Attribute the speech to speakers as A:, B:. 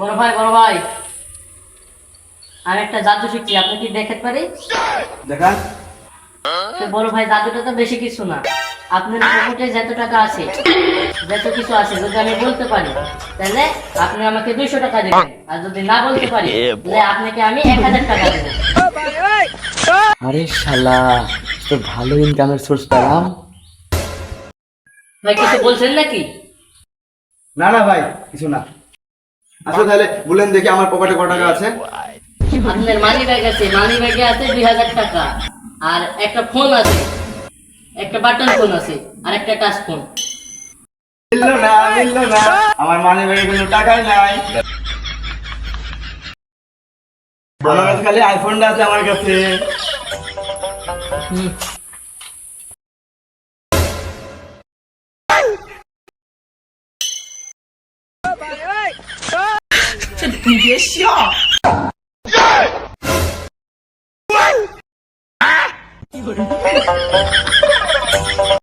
A: বড় ভাই বড় ভাই। আমি একটা জাদু শিখছি আপনি কি দেখাতে পারি?
B: দেখা
A: বড় ভাই জাদুটা তো বেশি কিছু না। আপনার পকেটে যত টাকা আছে যত কিছু আছে যদি আমি বলতে পারি তাহলে আপনি আমাকে দুইশো টাকা দেবেন। আর যদি না বলতে পারি তাহলে আপনাকে আমি এক হাজার টাকা দেবো।
B: আরে শালা তো ভালো ইনকামের সোর্স পেলাম।
A: ভাই কিছু বলছেন নাকি?
B: না না ভাই কিছু না। আসো তাহলে বলেন দেখি আমার পকেটে কত টাকা আছে।
A: আপনার মানি ব্যাগ আছে মানি ব্যাগে আছে দুই হাজার টাকা। আর একটা ফোন আছে একটা বাটন ফোন আছে আর একটা টাচ ফোন
B: মিললো না মিললো না। আমার মানি ব্যাগে কোনো টাকাই নাই। আমার কাছে খালি আইফোনটা আছে আমার কাছে।
A: 这你别笑。滚！啊！人。